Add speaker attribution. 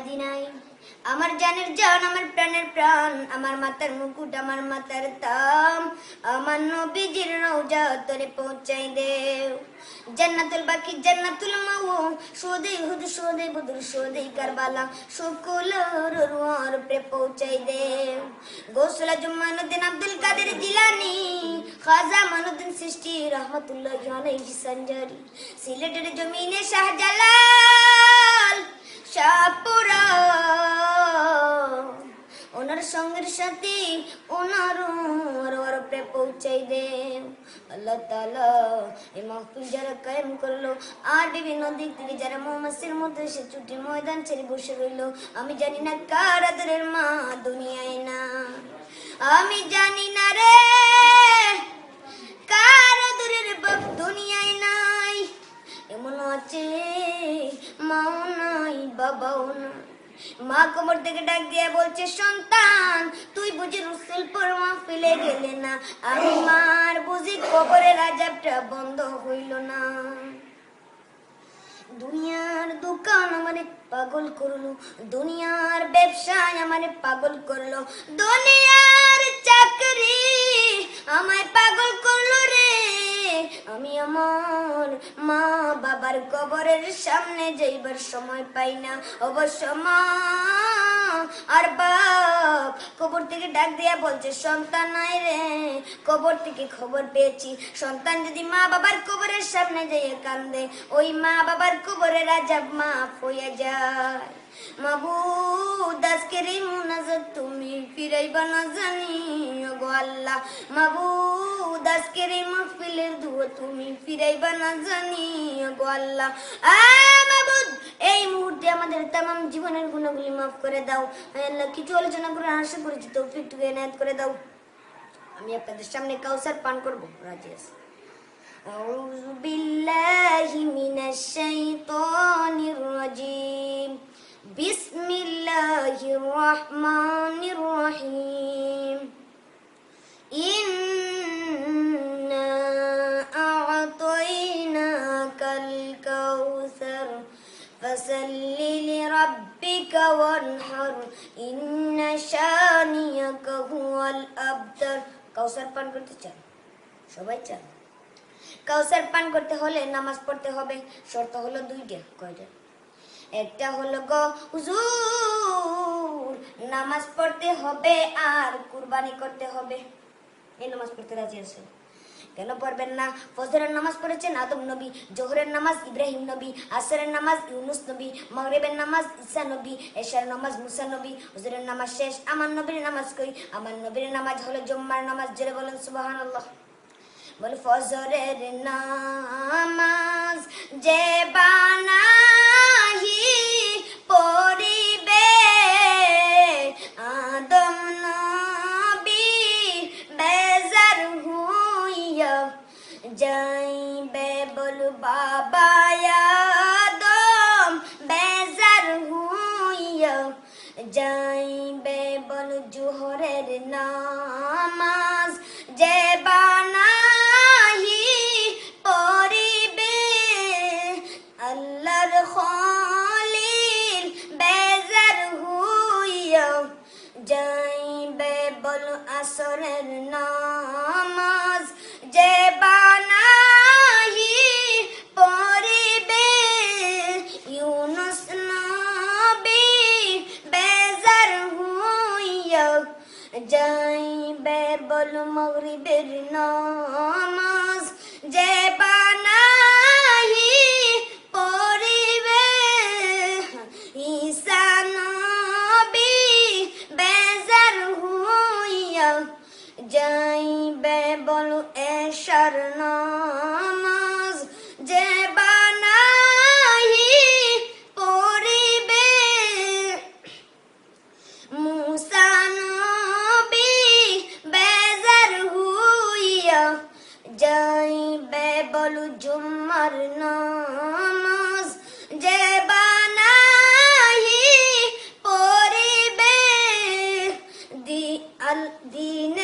Speaker 1: মাদিনায় আমার জানের জান, আমার প্রাণের প্রাণ, আমার মাতার মুকুট, আমার মাতার তাম। আমার নবীজির রওজা তোরে পৌঁছাই দেও। জান্নাতুল বাকি, জান্নাতুল মাও সোদে হুদ, সোদে বুদুর, সোদে কারবালা। শুকুল রুয়ার প্রে পৌঁছাই দেও। গোসলা জুমানুদ্দিন আব্দুল কাদের জিলানি। খাজা মানুদ্দিন সৃষ্টি রহমতুল্লাহ আলাইহি সঞ্জারি। সিলেটের জমিনে শাহজালাল। উপরে পৌঁছাই দে আল্লাহ মাহফিল যারা কায়েম করল আর বিভিন্ন দিক থেকে যারা মধ্যে সে ছুটি ময়দান ছেড়ে বসে আমি জানি না কার আদরের মা দুনিয়ায় না আমি জানি না রে কার আদরের বাপ দুনিয়ায় নাই এমন আছে মাও নাই বাবাও নাই মা কোমর থেকে ডাক দিয়ে বলছে, সন্তান, তুই বুঝি গেলে না? আমি মার বুঝি কবরের আজাবটা বন্ধ হইল না। দুনিয়ার দোকান আমারে পাগল করল, দুনিয়ার ব্যবসায় আমারে পাগল করল, দুনিয়ার চাকরি আমায় পাগল করল রে। আমি আমার মা বাবার কবরের সামনে যাইবার সময় পাই না। অবশ্য মা আর বাপ কবর থেকে ডাক দিয়া বলছে, সন্তান নাই রে, কবর থেকে খবর পেয়েছি। সন্তান যদি মা বাবার কবরের সামনে যাইয়া কান্দে, ওই মা বাবার কবরের আজাব মাফ হইয়া যায়। মাবুদ, আজকের এই মুনাজাত তুমি ফিরাইবা না জানি গো আল্লাহ। মাবুদ আজকের এই মাহফিলের দুয়া তুমি ফিরাইবা না জানি গো আল্লাহ আ মাবুদ এই মুহূর্তে আমাদের তামাম জীবনের গুণাগুলি মাফ করে দাও আয় আল্লাহ কিছু আলোচনা করে আশা করেছি তৌফিকটুকু এনায়েত করে দাও আমি আপনাদের সামনে কাউসার পান করবো রাজি আছি أعوذ بالله فصل لربك وانحر إن شانيك هو الأبتر কাউসার পান করতে চান সবাই চান কাউসার পান করতে হলে নামাজ পড়তে হবে শর্ত হলো দুইটা কয়টা একটা হলো গো হুজুর নামাজ পড়তে হবে আর কুরবানি করতে হবে এই নামাজ পড়তে রাজি আছে কেন পড়বেন না? ফজরের নামাজ পড়েছেন আদম নবী, জোহরের নামাজ ইব্রাহিম নবী, আসরের নামাজ ইউনুস নবী, মাগরিবের নামাজ ঈসা নবী, এশার নামাজ মুসা নবী, হুজুরের নামাজ শেষ, আমার নবীর নামাজ কই? আমার নবীর নামাজ হলো জম্মার নামাজ, জেরে বলেন সুবহানাল্লাহ। বলে, ফজরের নামাজ যে বানাহি যাইবে বল বাবা আদম বেজার হইয়া। যাইবে বল জোহরের নামাজ যে যাইবে বল মগরিবের নামাজ যে বানাই পড়িবে ঈসা নবী বেজার হইয়া যাইবে বল এশার নামাজ বলু জুম্মার নামাজ যে বানাহি পরিবে দি আল দিন